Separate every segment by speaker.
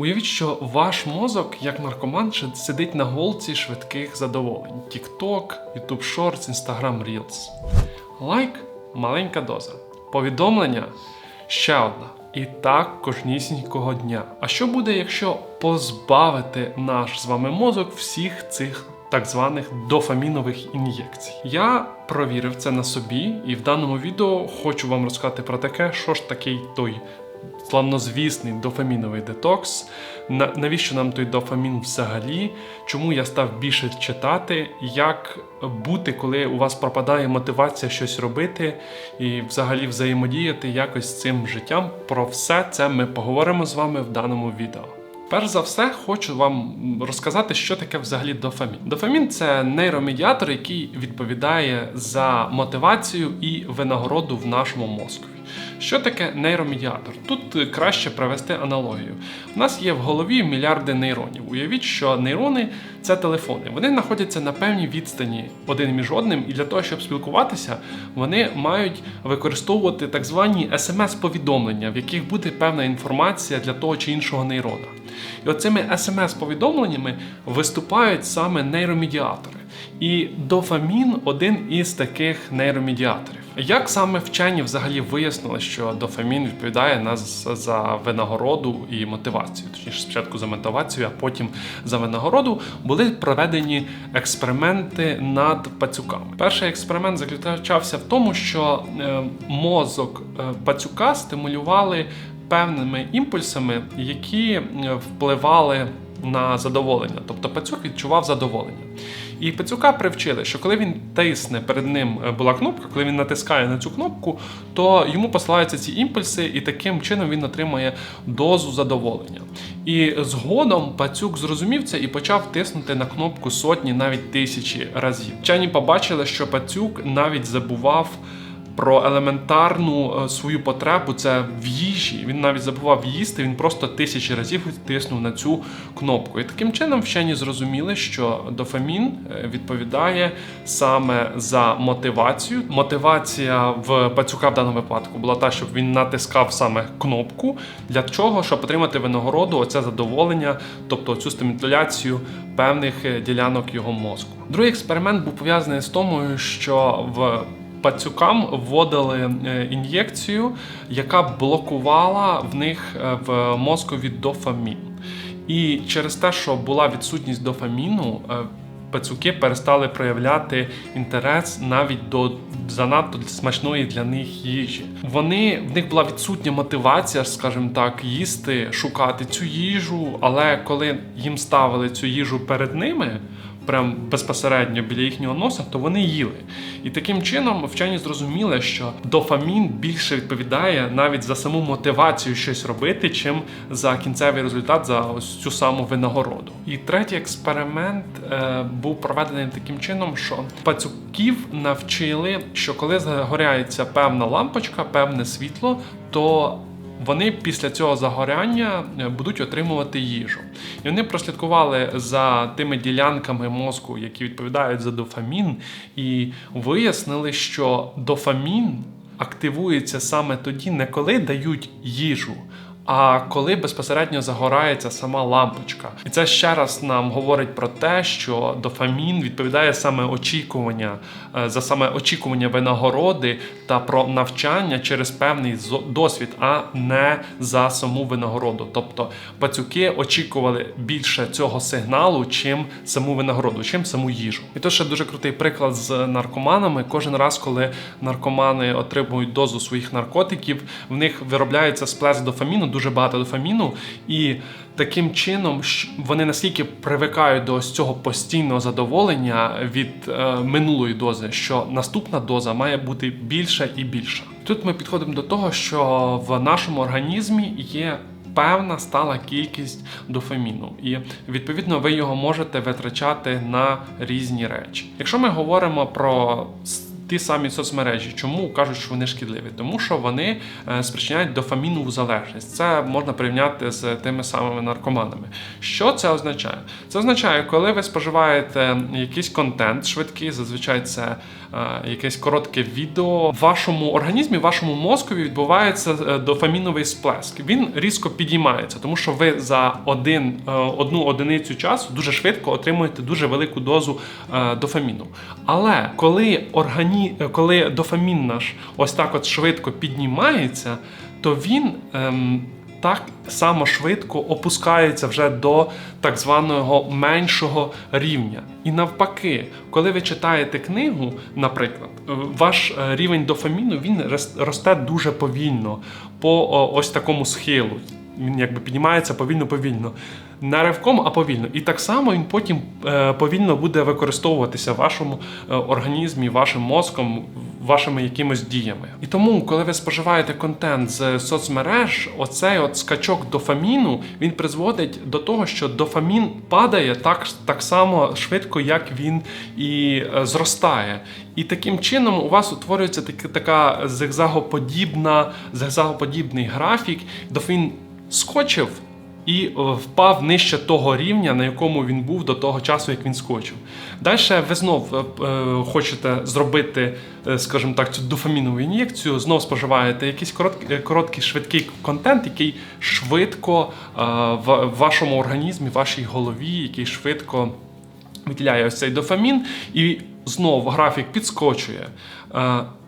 Speaker 1: Уявіть, що ваш мозок, як наркоман, сидить на голці швидких задоволень: TikTok, YouTube Shorts, Instagram Reels. Лайк маленька доза. Повідомлення ще одна. І так кожнісінького дня. А що буде, якщо позбавити наш з вами мозок всіх цих так званих дофамінових ін'єкцій? Я провірив це на собі, і в даному відео хочу вам розказати про таке, що ж такий той славнозвісний дофаміновий детокс. Навіщо нам той дофамін взагалі? Чому я став більше читати? Як бути, коли у вас пропадає мотивація щось робити і взагалі взаємодіяти якось з цим життям? Про все це ми поговоримо з вами в даному відео. Перш за все, хочу вам розказати, що таке взагалі дофамін. Дофамін це нейромедіатор, який відповідає за мотивацію і винагороду в нашому мозку. Що таке нейромедіатор? Тут е, краще провести аналогію. У нас є в голові мільярди нейронів. Уявіть, що нейрони це телефони. Вони знаходяться на певній відстані один між одним, і для того, щоб спілкуватися, вони мають використовувати так звані смс-повідомлення, в яких буде певна інформація для того чи іншого нейрона. І оцими смс-повідомленнями виступають саме нейромедіатори. І дофамін один із таких нейромедіаторів. Як саме вчені взагалі вияснили, що дофамін відповідає нас за винагороду і мотивацію? Точніше, спочатку за мотивацію, а потім за винагороду, були проведені експерименти над пацюками. Перший експеримент заключався в тому, що е, мозок е, пацюка стимулювали певними імпульсами, які е, впливали на задоволення. Тобто пацюк відчував задоволення. І пацюка привчили, що коли він тисне перед ним е, була кнопка, коли він натискає на цю кнопку, то йому посилаються ці імпульси, і таким чином він отримує дозу задоволення. І згодом пацюк зрозумів це і почав тиснути на кнопку сотні, навіть тисячі разів. Вчені побачили, що пацюк навіть забував про елементарну е, свою потребу це в їжі. Він навіть забував їсти, він просто тисячі разів тиснув на цю кнопку. І таким чином вчені зрозуміли, що дофамін е, відповідає саме за мотивацію. Мотивація в пацюка в даному випадку була та, щоб він натискав саме кнопку. Для чого? Щоб отримати винагороду, оце задоволення, тобто цю стимуляцію певних е, ділянок його мозку. Другий експеримент був пов'язаний з тому, що в Пацюкам вводили е, ін'єкцію, яка блокувала в них е, в мозкові дофамін. І через те, що була відсутність дофаміну, е, пацюки перестали проявляти інтерес навіть до занадто смачної для них їжі. Вони в них була відсутня мотивація, скажімо так, їсти, шукати цю їжу, але коли їм ставили цю їжу перед ними прям безпосередньо біля їхнього носа, то вони їли. І таким чином вчені зрозуміли, що дофамін більше відповідає навіть за саму мотивацію щось робити, чим за кінцевий результат, за ось цю саму винагороду. І третій експеримент е, був проведений таким чином, що пацюків навчили, що коли загоряється певна лампочка, певне світло, то вони після цього загоряння е, будуть отримувати їжу. І вони прослідкували за тими ділянками мозку, які відповідають за дофамін, і вияснили, що дофамін активується саме тоді, не коли дають їжу. А коли безпосередньо загорається сама лампочка, і це ще раз нам говорить про те, що дофамін відповідає саме очікування е, за саме очікування винагороди та про навчання через певний досвід, а не за саму винагороду. Тобто пацюки очікували більше цього сигналу, чим саму винагороду, чим саму їжу. І то ще дуже крутий приклад з наркоманами. Кожен раз, коли наркомани отримують дозу своїх наркотиків, в них виробляється сплеск дофаміну, дуже багато дофаміну, і таким чином вони настільки привикають до ось цього постійного задоволення від е, минулої дози, що наступна доза має бути більша і більша. Тут ми підходимо до того, що в нашому організмі є певна стала кількість дофаміну, і відповідно ви його можете витрачати на різні речі. Якщо ми говоримо про ті самі соцмережі. Чому кажуть, що вони шкідливі? Тому що вони е, спричиняють дофамінову залежність. Це можна порівняти з тими самими наркоманами. Що це означає? Це означає, коли ви споживаєте якийсь контент швидкий, зазвичай це якесь коротке відео. В вашому організмі, в вашому мозкові відбувається е, дофаміновий сплеск. Він різко підіймається, тому що ви за один, е, одну одиницю часу дуже швидко отримуєте дуже велику дозу е, дофаміну. Але коли органі... е, коли дофамін наш ось так от швидко піднімається, то він. Ем, так само швидко опускається вже до так званого меншого рівня. І навпаки, коли ви читаєте книгу, наприклад, е, ваш е, рівень дофаміну він рос- росте дуже повільно по ось такому схилу. Він якби піднімається повільно-повільно. Не ривком, а повільно. І так само він потім е, повільно буде використовуватися вашому е, організмі, вашим мозком, вашими якимось діями. І тому, коли ви споживаєте контент з соцмереж, оцей от скачок дофаміну він призводить до того, що дофамін падає так, так само швидко, як він і е, зростає. І таким чином у вас утворюється таки- така зигзагоподібна, зигзагоподібний графік. Дофамін скочив і е, впав нижче того рівня, на якому він був до того часу, як він скочив. Далі ви знов е, е, хочете зробити, скажімо так, цю дофамінову ін'єкцію, знов споживаєте якийсь короткий, короткий швидкий контент, який швидко в вашому організмі, вашій голові, який швидко виділяє ось цей дофамін, і знов графік підскочує.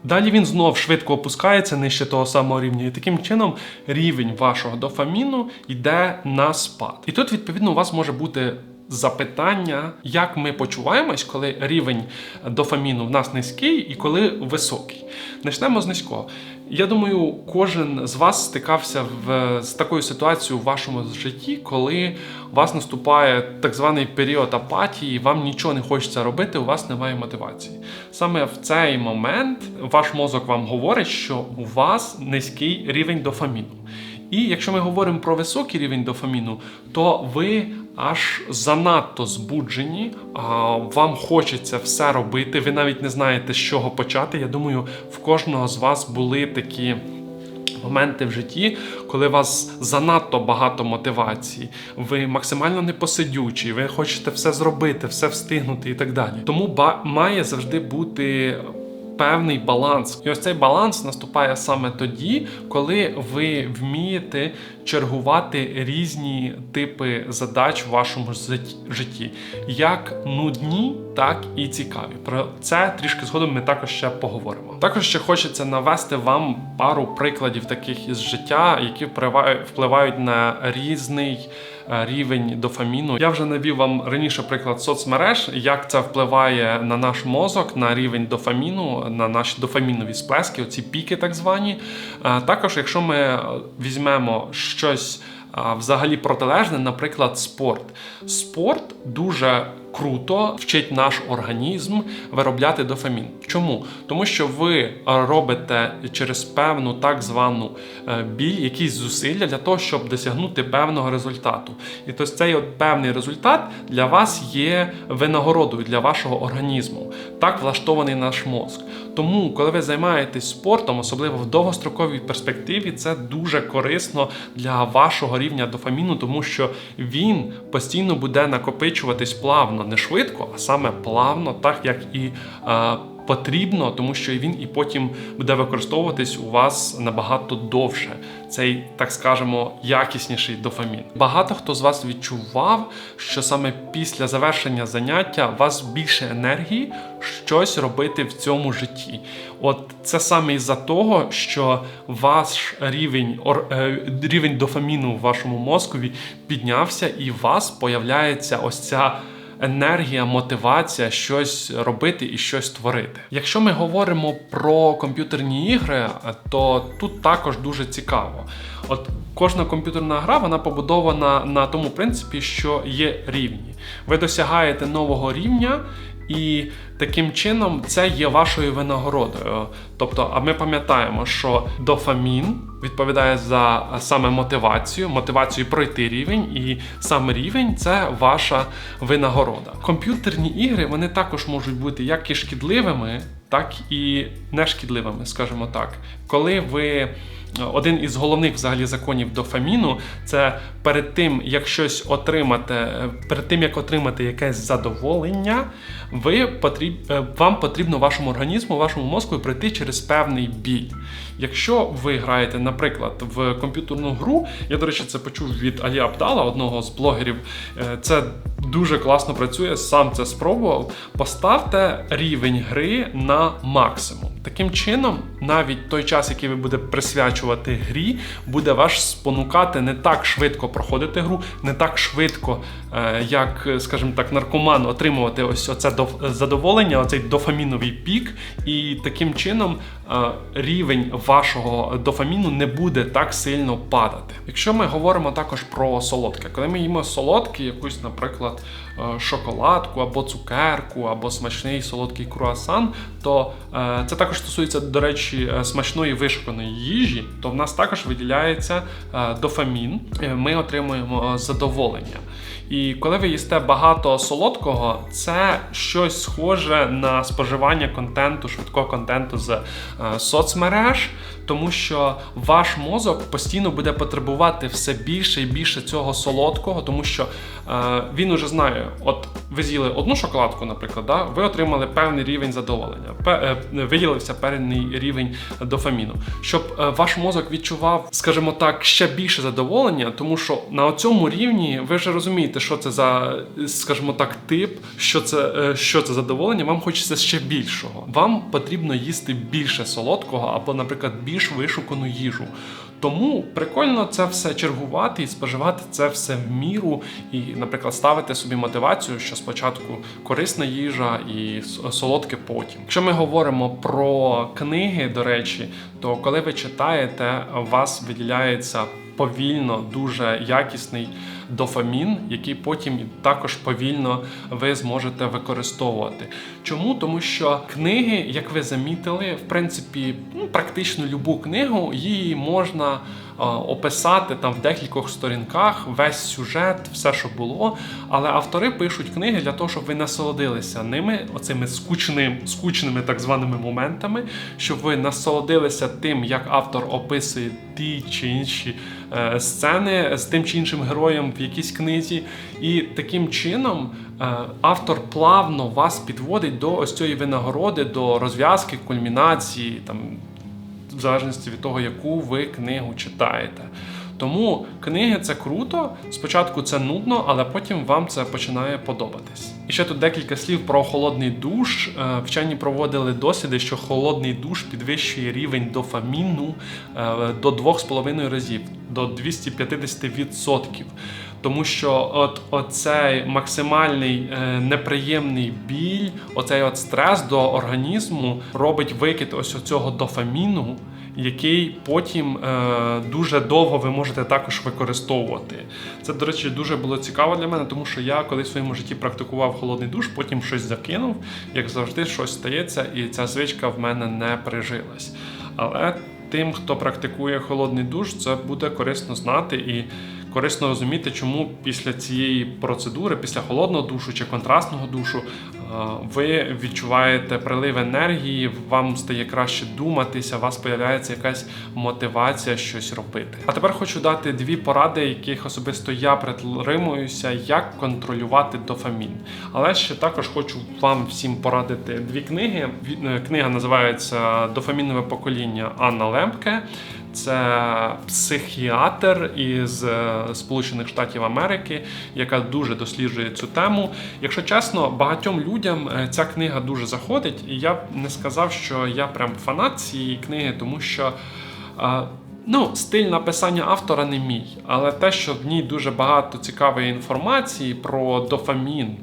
Speaker 1: Далі він знов швидко опускається нижче того самого рівня, і таким чином рівень вашого дофаміну йде на спад. І тут, відповідно, у вас може бути запитання, як ми почуваємось, коли рівень дофаміну в нас низький і коли високий. Почнемо з низького. Я думаю, кожен з вас стикався в, з такою ситуацією в вашому житті, коли у вас наступає так званий період апатії, вам нічого не хочеться робити, у вас немає мотивації. Саме в цей момент ваш мозок вам говорить, що у вас низький рівень дофаміну. І якщо ми говоримо про високий рівень дофаміну, то ви аж занадто збуджені, а вам хочеться все робити. Ви навіть не знаєте, з чого почати. Я думаю, в кожного з вас були такі. Моменти в житті, коли у вас занадто багато мотивації, ви максимально непосидючі, ви хочете все зробити, все встигнути і так далі. Тому має завжди бути певний баланс. І ось цей баланс наступає саме тоді, коли ви вмієте чергувати різні типи задач в вашому житті, як нудні, так і цікаві. Про це трішки згодом ми також ще поговоримо. Також ще хочеться навести вам пару прикладів таких із життя, які впливають- на різний рівень дофаміну. Я вже навів вам раніше приклад соцмереж, як це впливає на наш мозок, на рівень дофаміну, на наші дофамінові сплески, оці піки, так звані. Е, Також, якщо ми е, візьмемо щось взагалі протилежне, наприклад, спорт. Спорт дуже круто вчить наш організм виробляти дофамін. Чому? Тому що ви робите через певну так звану е, біль якісь зусилля для того, щоб досягнути певного результату. І тобто цей от певний результат для вас є винагородою для вашого організму. Так влаштований наш мозк. Тому, коли ви займаєтесь спортом, особливо в довгостроковій перспективі, це дуже корисно для вашого рівня дофаміну, тому що він постійно буде накопичуватись плавно, не швидко, а саме плавно, так як і е, потрібно, тому що він і потім буде використовуватись у вас набагато довше. Цей, так скажемо, якісніший дофамін. Багато хто з вас відчував, що саме після завершення заняття у вас більше енергії щось робити в цьому житті. От це саме із-за того, що ваш рівень, е, рівень дофаміну в вашому мозкові піднявся, і у вас появляється ось ця енергія, мотивація щось робити і щось творити. Якщо ми говоримо про комп'ютерні ігри, то тут також дуже цікаво. От кожна комп'ютерна гра вона побудована на тому принципі, що є рівні. Ви досягаєте нового рівня. І таким чином це є вашою винагородою. Тобто, а ми пам'ятаємо, що дофамін відповідає за саме мотивацію, мотивацію пройти рівень, і саме рівень це ваша винагорода. Комп'ютерні ігри вони також можуть бути як і шкідливими, так і нешкідливими, скажімо так. Коли ви один із головних взагалі законів дофаміну це перед тим, як щось отримати, перед тим як отримати якесь задоволення, ви потріб, е, вам потрібно вашому організму, вашому мозку пройти через певний біль. Якщо ви граєте, наприклад, в комп'ютерну гру, я, до речі, це почув від Алі Абдала, одного з блогерів. е, Це дуже класно працює, сам це спробував. Поставте рівень гри на максимум. Таким чином, навіть той час, який ви будете присвячувати грі, буде вас спонукати не так швидко проходити гру, не так швидко, е, як, скажімо так, наркоман отримувати ось оце задоволення, оцей дофаміновий пік, і таким чином рівень вашого дофаміну не буде так сильно падати. Якщо ми говоримо також про солодке, коли ми їмо солодке, якусь, наприклад, е, шоколадку або цукерку, або смачний солодкий круасан, то е, це також стосується, до речі, е, смачної вишуканої їжі, то в нас також виділяється е, дофамін. Е, Ми отримуємо е, задоволення. І коли ви їсте багато солодкого, це щось схоже на споживання контенту, швидкого контенту з е, соцмереж, тому що ваш мозок постійно буде потребувати все більше і більше цього солодкого, тому що е, він уже знає, от ви з'їли одну шоколадку, наприклад, да, ви отримали певний рівень задоволення, е, виділився певний рівень дофаміну. Щоб ваш мозок відчував, скажімо так, ще більше задоволення, тому що на цьому рівні ви вже розумієте, що це за, скажімо так, тип, що це, е, що це задоволення, вам хочеться ще більшого. Вам потрібно їсти більше солодкого або, наприклад, більш вишукану їжу. Тому прикольно це все чергувати і споживати це все в міру, і, наприклад, ставити собі мотивацію, що спочатку корисна їжа і солодке потім. Якщо ми говоримо про книги, до речі, то коли ви читаєте, у вас виділяється повільно дуже якісний дофамін, який потім також повільно ви зможете використовувати. Чому? Тому що книги, як ви замітили, в принципі, ну, практично любу книгу її можна описати там в декількох сторінках весь сюжет, все, що було. Але автори пишуть книги для того, щоб ви насолодилися ними, оцими скучним, скучними так званими моментами, щоб ви насолодилися тим, як автор описує ті чи інші е, сцени з тим чи іншим героєм в якійсь книзі. І таким чином е, автор плавно вас підводить до ось цієї винагороди, до розв'язки, кульмінації, там, в залежності від того, яку ви книгу читаєте. Тому книги це круто. Спочатку це нудно, але потім вам це починає подобатись. І ще тут декілька слів про холодний душ. Е, Вчені проводили досліди, що холодний душ підвищує рівень дофаміну е, до 2,5 разів до 250%. Тому що от оцей максимальний е, неприємний біль, оцей от стрес до організму робить викид ось цього дофаміну, який потім е, дуже довго ви можете також використовувати. Це, до речі, дуже було цікаво для мене, тому що я колись в своєму житті практикував холодний душ, потім щось закинув. Як завжди, щось стається, і ця звичка в мене не прижилась. Але тим, хто практикує холодний душ, це буде корисно знати і корисно розуміти, чому після цієї процедури, після холодного душу чи контрастного душу, е, ви відчуваєте прилив енергії, вам стає краще думатися, у вас з'являється якась мотивація щось робити. А тепер хочу дати дві поради, яких особисто я притримуюся, як контролювати дофамін. Але ще також хочу вам всім порадити дві книги. Е, Книга називається Дофамінове покоління Анна Лемпке. Це психіатр із е, Сполучених Штатів Америки, яка дуже досліджує цю тему. Якщо чесно, багатьом людям е, ця книга дуже заходить, і я б не сказав, що я прям фанат цієї книги, тому що. е, Ну, стиль написання автора не мій, але те, що в ній дуже багато цікавої інформації про дофамін,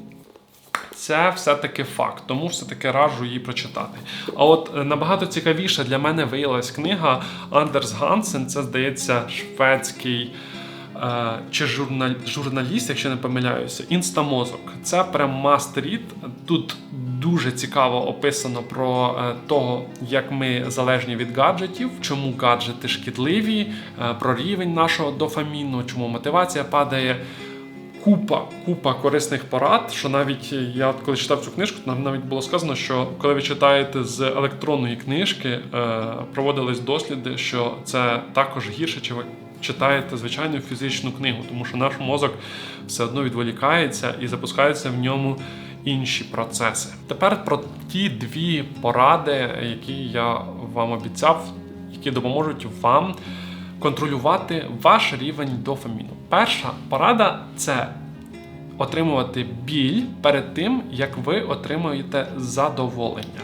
Speaker 1: це все-таки факт, тому все-таки раджу її прочитати. А от е, набагато цікавіше для мене виявилась книга Андерс Гансен, це здається шведський. е, Чи журнал, журналіст, якщо не помиляюся, інстамозок. Це прям must. Тут дуже цікаво описано про е, того, як ми залежні від гаджетів, чому гаджети шкідливі, про рівень нашого дофаміну, чому мотивація падає. Купа, купа корисних порад, що навіть я коли читав цю книжку, нам навіть було сказано, що коли ви читаєте з електронної книжки, е, проводились досліди, що це також гірше, чи ви читаєте звичайну фізичну книгу, тому що наш мозок все одно відволікається і запускаються в ньому інші процеси. Тепер про ті дві поради, які я вам обіцяв, які допоможуть вам контролювати ваш рівень дофаміну. Перша порада це отримувати біль перед тим, як ви отримуєте задоволення.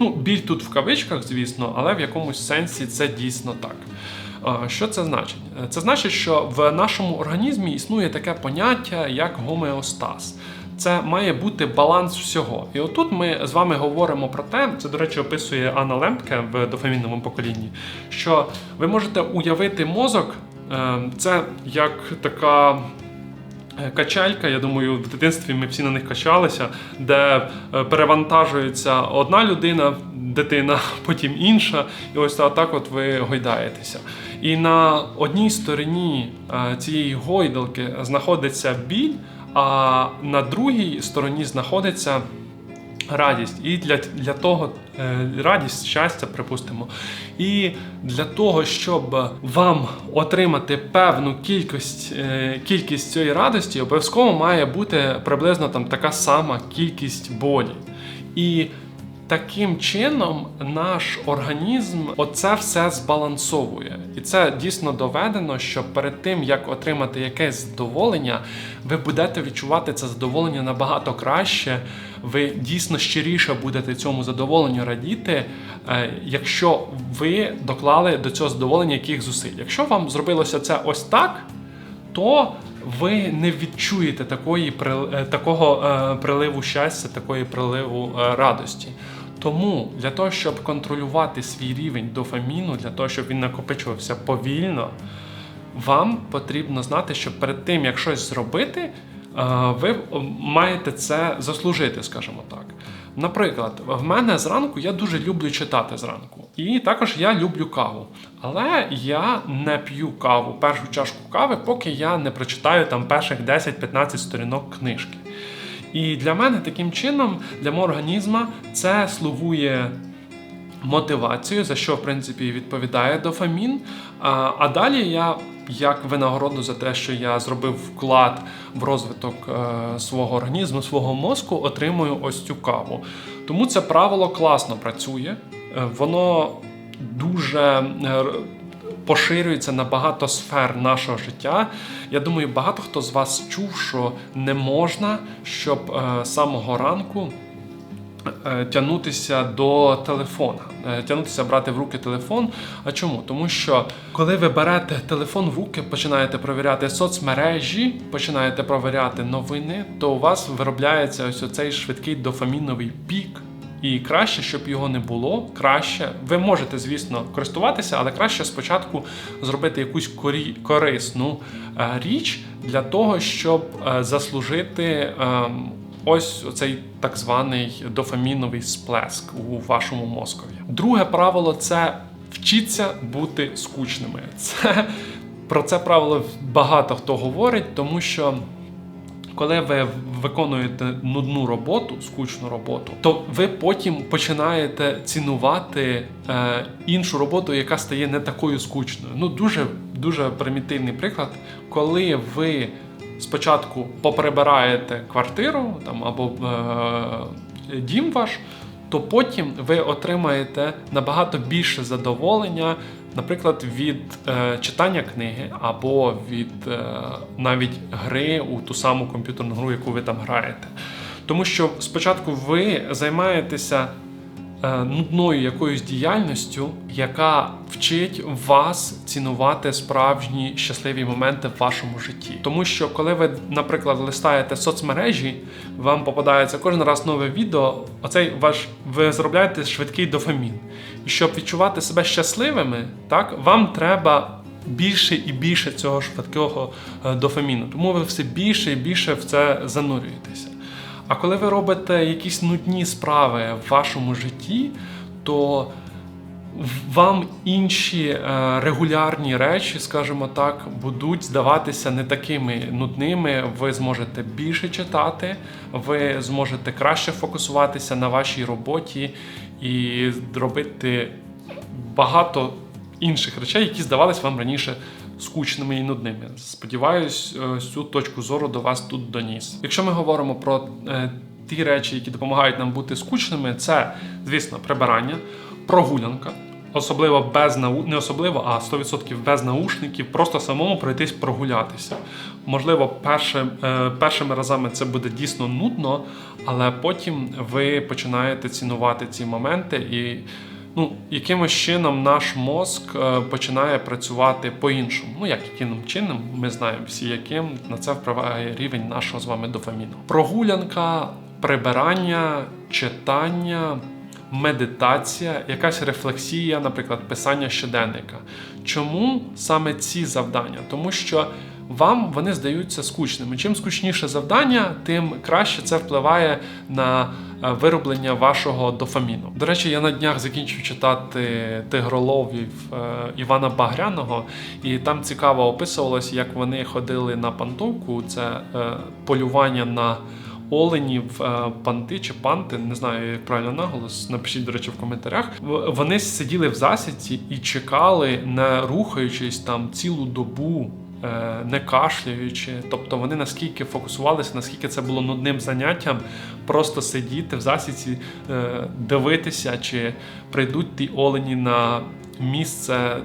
Speaker 1: Ну, біль тут в кавичках, звісно, але в якомусь сенсі це дійсно так. Що це значить? Це значить, що в нашому організмі існує таке поняття, як гомеостаз. Це має бути баланс всього. І отут ми з вами говоримо про те, це, до речі, описує Анна Лемпке в дофамінному поколінні, що ви можете уявити мозок, це як така. е, Качелька, я думаю, в дитинстві ми всі на них качалися, де е, перевантажується одна людина, дитина, потім інша, і ось так от ви гойдаєтеся. І на одній стороні е, цієї гойдалки знаходиться біль, а на другій стороні знаходиться радість. І для, для того е, радість, щастя, припустимо. І для того, щоб вам отримати певну кількість, е, кількість цієї радості, обов'язково має бути приблизно там така сама кількість болі. І Таким чином, наш організм оце все збалансовує, і це дійсно доведено, що перед тим як отримати якесь задоволення, ви будете відчувати це задоволення набагато краще. Ви дійсно щиріше будете цьому задоволенню радіти, е, якщо ви доклали до цього задоволення яких зусиль. Якщо вам зробилося це ось так, то ви не відчуєте такої е, такого е, приливу щастя, такої приливу радості. Тому для того, щоб контролювати свій рівень дофаміну, для того, щоб він накопичувався повільно, вам потрібно знати, що перед тим, як щось зробити, ви маєте це заслужити, скажімо так. Наприклад, в мене зранку я дуже люблю читати зранку. І також я люблю каву. Але я не п'ю каву, першу чашку кави, поки я не прочитаю там перших 10-15 сторінок книжки. І для мене таким чином, для мого організму, це слугує мотивацією, за що в принципі відповідає дофамін. А, а далі я, як винагороду за те, що я зробив вклад в розвиток е, свого організму, свого мозку, отримую ось цю каву. Тому це правило класно працює. Е, Воно дуже е, поширюється на багато сфер нашого життя. Я думаю, багато хто з вас чув, що не можна, щоб е, самого ранку тягнутися до телефона, е, тягнутися брати в руки телефон. А чому? Тому що коли ви берете телефон в руки, починаєте провіряти соцмережі, починаєте провіряти новини, то у вас виробляється ось оцей швидкий дофаміновий пік. І краще, щоб його не було, краще. Ви можете, звісно, користуватися, але краще спочатку зробити якусь корисну е, річ для того, щоб е, заслужити ем, ось цей так званий дофаміновий сплеск у вашому мозкові. Друге правило це вчіться бути скучними. Це про це правило багато хто говорить, тому що коли ви виконуєте нудну роботу, скучну роботу, то ви потім починаєте цінувати е, іншу роботу, яка стає не такою скучною. Ну дуже дуже примітивний приклад, коли ви спочатку поприбираєте квартиру там або е, дім ваш. То потім ви отримаєте набагато більше задоволення, наприклад, від е, читання книги або від е, навіть гри у ту саму комп'ютерну гру, яку ви там граєте. Тому що спочатку ви займаєтеся нудною якоюсь діяльністю, яка вчить вас цінувати справжні щасливі моменти в вашому житті. Тому що, коли ви, наприклад, листаєте соцмережі, вам попадається кожен раз нове відео. Оцей ваш ви заробляєте швидкий дофамін. І щоб відчувати себе щасливими, так вам треба. Більше і більше цього швидкого е, дофаміну, тому ви все більше і більше в це занурюєтеся. А коли ви робите якісь нудні справи в вашому житті, то вам інші е, регулярні речі, скажімо так, будуть здаватися не такими нудними. Ви зможете більше читати, ви зможете краще фокусуватися на вашій роботі і робити багато інших речей, які здавались вам раніше скучними і нудними. Сподіваюсь, е, цю точку зору до вас тут доніс. Якщо ми говоримо про е, ті речі, які допомагають нам бути скучними, це, звісно, прибирання, прогулянка. Особливо без нау... не особливо, а 100% без наушників, просто самому пройтись прогулятися. Можливо, перше, е, першими разами це буде дійсно нудно, але потім ви починаєте цінувати ці моменти і ну, якимось чином наш мозк е, починає працювати по-іншому. Ну, як яким чином, ми знаємо всі, яким на це впливає рівень нашого з вами дофаміну. Прогулянка, прибирання, читання. Медитація, якась рефлексія, наприклад, писання щоденника. Чому саме ці завдання? Тому що вам вони здаються скучними. Чим скучніше завдання, тим краще це впливає на вироблення вашого дофаміну. До речі, я на днях закінчив читати тигроловів е, Івана Багряного, і там цікаво описувалось, як вони ходили на пантовку. Це е, полювання на оленів, е, панти чи панти, не знаю, як правильно наголос. Напишіть, до речі, в коментарях. Вони сиділи в засідці і чекали, не рухаючись там цілу добу. Е, Не кашляючи, тобто вони наскільки фокусувалися, наскільки це було нудним заняттям, просто сидіти в засідці, е, дивитися, чи прийдуть ті олені на місце,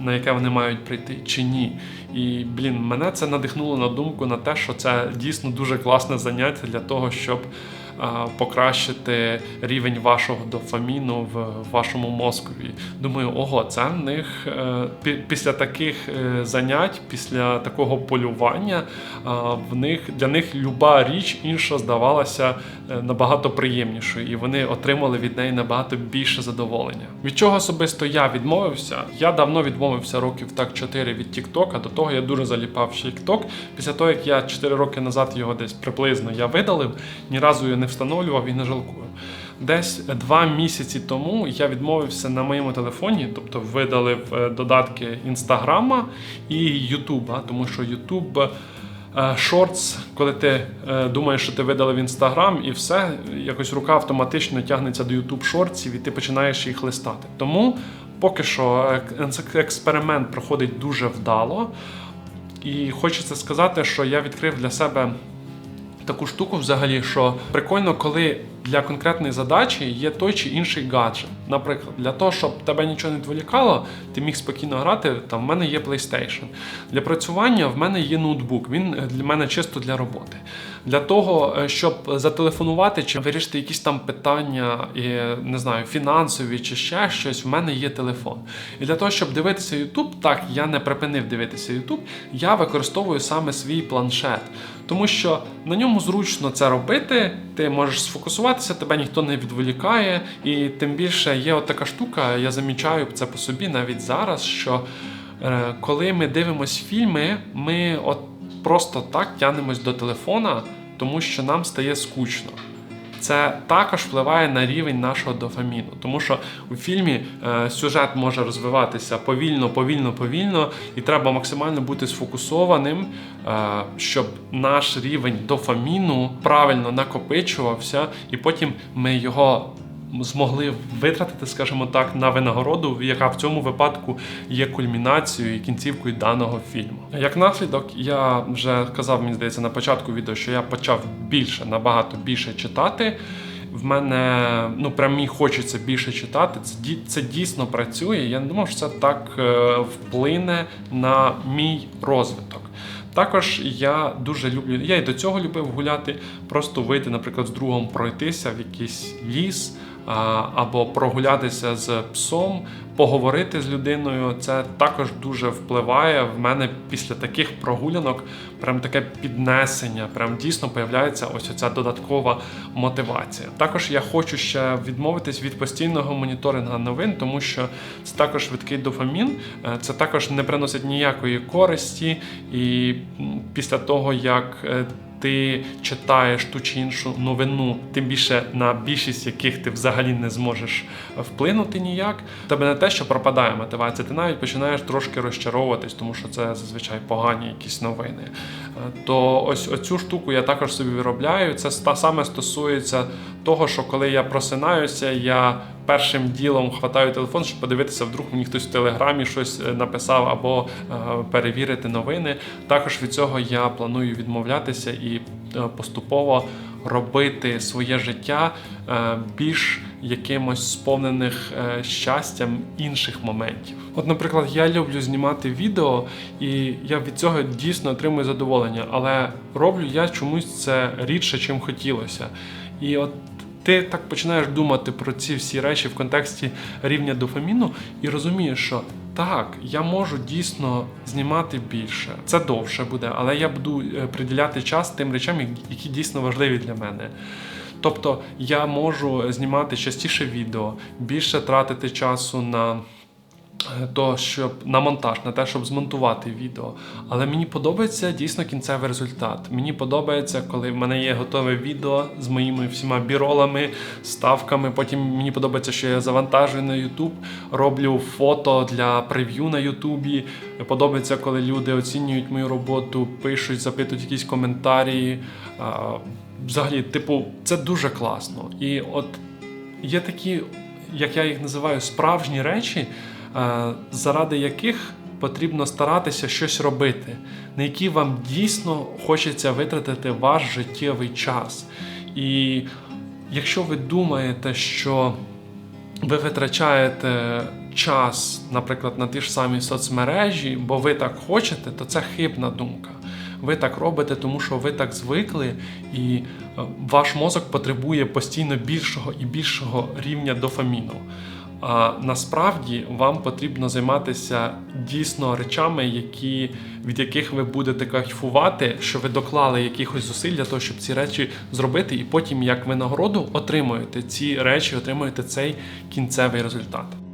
Speaker 1: на яке вони мають прийти, чи ні. І блін, мене це надихнуло на думку на те, що це дійсно дуже класне заняття для того, щоб покращити рівень вашого дофаміну в вашому мозкові. Думаю, ого, це в них е, після таких е, занять, після такого полювання, в них для них люба річ інша здавалася е, набагато приємнішою, і вони отримали від неї набагато більше задоволення. Від чого особисто я відмовився? Я давно відмовився років так 4 від TikTok, До того я дуже заліпав TikTok. Після того, як я 4 роки назад його десь приблизно я видалив, ні разу його не встановлював і не жалкую. Десь два місяці тому я відмовився на моєму телефоні, тобто видалив е, додатки Інстаграма і Ютуба, тому що Ютуб. Шортс, коли ти е, думаєш, що ти видалив інстаграм, і все, якось рука автоматично тягнеться до YouTube шортсів, і ти починаєш їх листати. Тому поки що е, експеримент проходить дуже вдало. І хочеться сказати, що я відкрив для себе таку штуку взагалі, що прикольно, коли для конкретної задачі є той чи інший гаджет. Наприклад, для того, щоб тебе нічого не відволікало, ти міг спокійно грати. Там в мене є PlayStation. Для працювання в мене є ноутбук. Він для мене чисто для роботи. Для того, е, щоб зателефонувати чи вирішити якісь там питання, і, не знаю, фінансові чи ще щось, в мене є телефон. І для того, щоб дивитися YouTube, так я не припинив дивитися YouTube, я використовую саме свій планшет. Тому що на ньому зручно це робити, ти можеш сфокусуватися, тебе ніхто не відволікає, і тим більше є от така штука, я замічаю це по собі навіть зараз, що е, коли ми дивимось фільми, ми от просто так тянемось до телефона, тому що нам стає скучно. Це також впливає на рівень нашого дофаміну, тому що у фільмі е, сюжет може розвиватися повільно, повільно, повільно, і треба максимально бути сфокусованим, е, щоб наш рівень дофаміну правильно накопичувався, і потім ми його змогли витратити, скажімо так, на винагороду, яка в цьому випадку є кульмінацією і кінцівкою даного фільму. Як наслідок, я вже казав, мені здається, на початку відео, що я почав більше, набагато більше читати. В мене ну прям хочеться більше читати. Це це дійсно працює. Я не думав, що це так е, вплине на мій розвиток. Також я дуже люблю. Я і до цього любив гуляти, просто вийти, наприклад, з другом пройтися в якийсь ліс або прогулятися з псом, поговорити з людиною. Це також дуже впливає в мене після таких прогулянок. Прям таке піднесення, прям дійсно появляється ось ця додаткова мотивація. Також я хочу ще відмовитись від постійного моніторингу новин, тому що це також швидкий дофамін, е, це також не приносить ніякої користі, і після того як е, ти читаєш ту чи іншу новину, тим більше на більшість яких ти взагалі не зможеш вплинути ніяк. Тебе не те, що пропадає мотивація, ти навіть починаєш трошки розчаровуватись, тому що це зазвичай погані якісь новини. Е, То ось оцю штуку я також собі виробляю. Це та саме стосується того, що коли я просинаюся, я першим ділом хватаю телефон, щоб подивитися, вдруг мені хтось в телеграмі щось е, написав або е, перевірити новини. Також від цього я планую відмовлятися і поступово робити своє життя е, більш якимось сповнених е, щастям інших моментів. От, наприклад, я люблю знімати відео, і я від цього дійсно отримую задоволення, але роблю я чомусь це рідше, чим хотілося. І от ти так починаєш думати про ці всі речі в контексті рівня дофаміну і розумієш, що так, я можу дійсно знімати більше. Це довше буде, але я буду е, приділяти час тим речам, які- дійсно важливі для мене. Тобто я можу знімати частіше відео, більше тратити часу на то, щоб на монтаж, на те, щоб змонтувати відео. Але мені подобається дійсно кінцевий результат. Мені подобається, коли в мене є готове відео з моїми всіма біролами, ставками. Потім мені подобається, що я завантажую на YouTube, роблю фото для прев'ю на YouTube. Подобається, коли люди оцінюють мою роботу, пишуть, запитують якісь коментарі. Взагалі, типу, це дуже класно. І от є такі, як я їх називаю, справжні речі, заради яких потрібно старатися щось робити, на які вам дійсно хочеться витратити ваш життєвий час. І якщо ви думаєте, що ви витрачаєте час, наприклад, на ті ж самі соцмережі, бо ви так хочете, то це хибна думка. Ви так робите, тому що ви так звикли, і е, ваш мозок потребує постійно більшого і більшого рівня дофаміну. А насправді вам потрібно займатися дійсно речами, які, від яких ви будете кайфувати, що ви доклали якихось зусиль для того, щоб ці речі зробити, і потім, як ви нагороду отримуєте ці речі, отримуєте цей кінцевий результат.